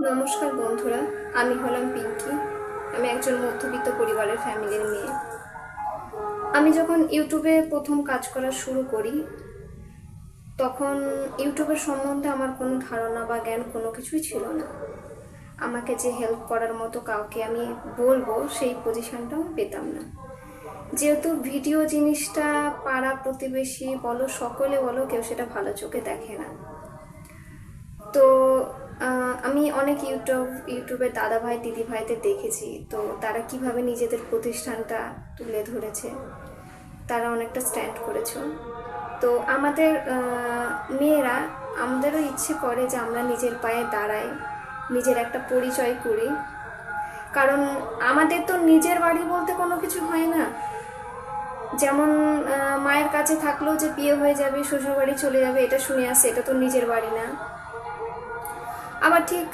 নমস্কার বন্ধুরা, আমি হলাম পিঙ্কি। আমি একজন মধ্যবিত্ত পরিবারের ফ্যামিলির মেয়ে। আমি যখন ইউটিউবে প্রথম কাজ করা শুরু করি, তখন ইউটিউবের সম্বন্ধে আমার কোনো ধারণা বা জ্ঞান কোনো কিছুই ছিল না। আমাকে যে হেল্প করার মতো কাউকে আমি বলব, সেই পজিশনটাও পেতাম না। যেহেতু ভিডিও জিনিসটা পাড়া প্রতিবেশী বলো, সকলে বলো, কেউ সেটা ভালো চোখে দেখে না। তো আমি অনেক ইউটিউব ইউটিউবের দাদা ভাই দিদি ভাইদের দেখেছি। তো তারা কীভাবে নিজেদের প্রতিষ্ঠানটা তুলে ধরেছে, তারা অনেকটা স্ট্যান্ড করেছে। তো আমাদের মেয়েরা, আমাদেরও ইচ্ছে করে যে আমরা নিজের পায়ে দাঁড়াই, নিজের একটা পরিচয় করি। কারণ আমাদের তো নিজের বাড়ি বলতে কোনো কিছু হয় না। যেমন মায়ের কাছে থাকলেও যে বিয়ে হয়ে যাবে শ্বশুর বাড়ি চলে যাবে, এটা শুনে আসছে এটা তো নিজের বাড়ি না। আবার ঠিক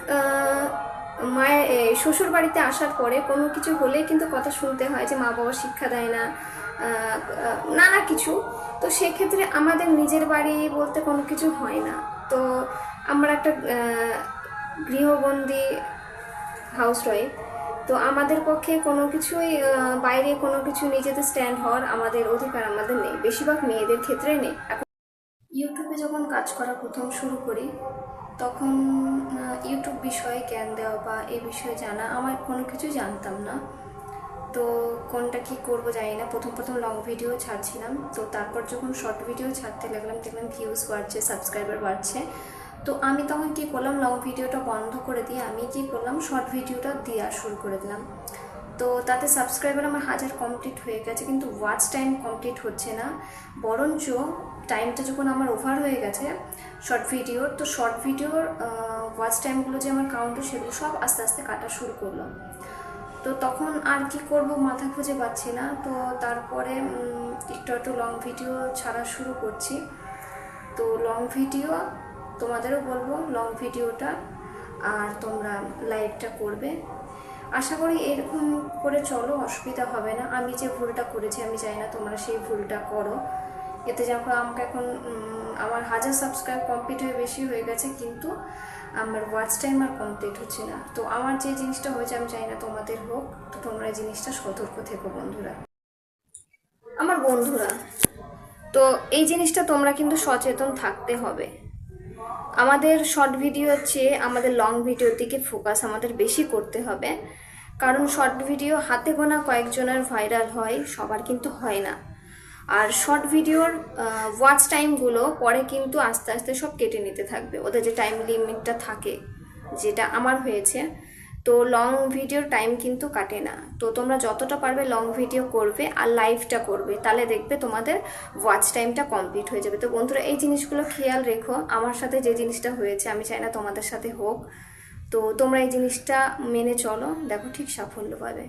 মায়ের শ্বশুর বাড়িতে আসার পরে কোনো কিছু হলে কিন্তু কথা শুনতে হয় যে মা বাবা শিক্ষা দেয় না নানা কিছু। তো সেক্ষেত্রে আমাদের নিজের বাড়ি বলতে কোনো কিছু হয় না। তো আমরা একটা গৃহবন্দী হাউস ওয়াইফ তো আমাদের পক্ষে কোনো কিছুই বাইরে কোনো কিছু নিজেদের স্ট্যান্ড হওয়ার আমাদের অধিকার আমাদের নেই। বেশিরভাগ মেয়েদের ক্ষেত্রে নেই। ইউটিউবে যখন কাজ করা প্রথম শুরু করি তখন ইউটিউব বিষয়ে জ্ঞান দেওয়া বা এই বিষয়ে জানা, আমার কোনো কিছু জানতাম না। তো কোনটা কি করব জানি না। প্রথম প্রথম লং ভিডিও ছাড়ছিলাম। তো তারপর যখন শর্ট ভিডিও ছাড়তে লাগলাম, দেখলাম ভিউজ বাড়ছে সাবস্ক্রাইবার বাড়ছে। তো আমি তখন কি করলাম? লং ভিডিওটা বন্ধ করে দিয়ে আমি কি করলাম? শর্ট ভিডিওটা দেওয়া শুরু করে দিলাম। তো তাতে সাবস্ক্রাইবার আমার হাজার কমপ্লিট হয়ে গেছে, কিন্তু ওয়াচ টাইম কমপ্লিট হচ্ছে না। বরঞ্চ টাইমটা যখন আমার ওভার হয়ে গেছে শর্ট ভিডিওর তো শর্ট ভিডিওর ওয়াচ টাইমগুলো যে আমার কাউন্টে সেগুলো সব আস্তে আস্তে কাটা শুরু করল। তো তখন আর কি করব মাথা খুঁজে পাচ্ছি না, তো তারপরে একটু একটু লং ভিডিও ছাড়া শুরু করছি। তো লং ভিডিও তোমাদেরও বলব লং ভিডিওটা আর তোমরা লাইভটা করবে। আশা করি এরকম করে চলো, অসুবিধা হবে না। আমি যে ভুলটা করেছি, আমি চাই না তোমরা সেই ভুলটা করো। এতে যখন আমাকে এখন আমার হাজার সাবস্ক্রাইব কমপ্লিট হয়ে বেশি হয়ে গেছে, কিন্তু আমার ওয়াচ টাইম আর কমপ্লিট হচ্ছে না। তো আমার যে জিনিসটা হয়েছে, আমি চাই না তোমাদের হোক, তো তোমরা এই জিনিসটা সতর্ক থেকো বন্ধুরা। আমার বন্ধুরা, তো এই জিনিসটা তোমরা কিন্তু সচেতন থাকতে হবে। আমাদের শর্ট ভিডিওর চেয়ে আমাদের লং ভিডিওর দিকে ফোকাস আমাদের বেশি করতে হবে। কারণ শর্ট ভিডিও হাতে গোনা কয়েকজনের ভাইরাল হয়, সবার কিন্তু হয় না। আর শর্ট ভিডিওর ওয়াচ টাইমগুলো পরে কিন্তু আস্তে আস্তে সব কেটে নিতে থাকবে। ওদের যে টাইম লিমিটটা থাকে, যেটা আমার হয়েছে তো লং ভিডিওর টাইম কিন্তু কাটে না। তো তোমরা যতটা পারবে লং ভিডিও করবে আর লাইভটা করবে, তাহলে দেখবে তোমাদের ওয়াচ টাইমটা কমপ্লিট হয়ে যাবে। তো বন্ধুরা, এই জিনিসগুলো খেয়াল রেখো। আমার সাথে যে জিনিসটা হয়েছে, আমি চাই না তোমাদের সাথে হোক। তো তোমরা এই জিনিসটা মেনে চলো। দেখো ঠিক সাফল্য পাবে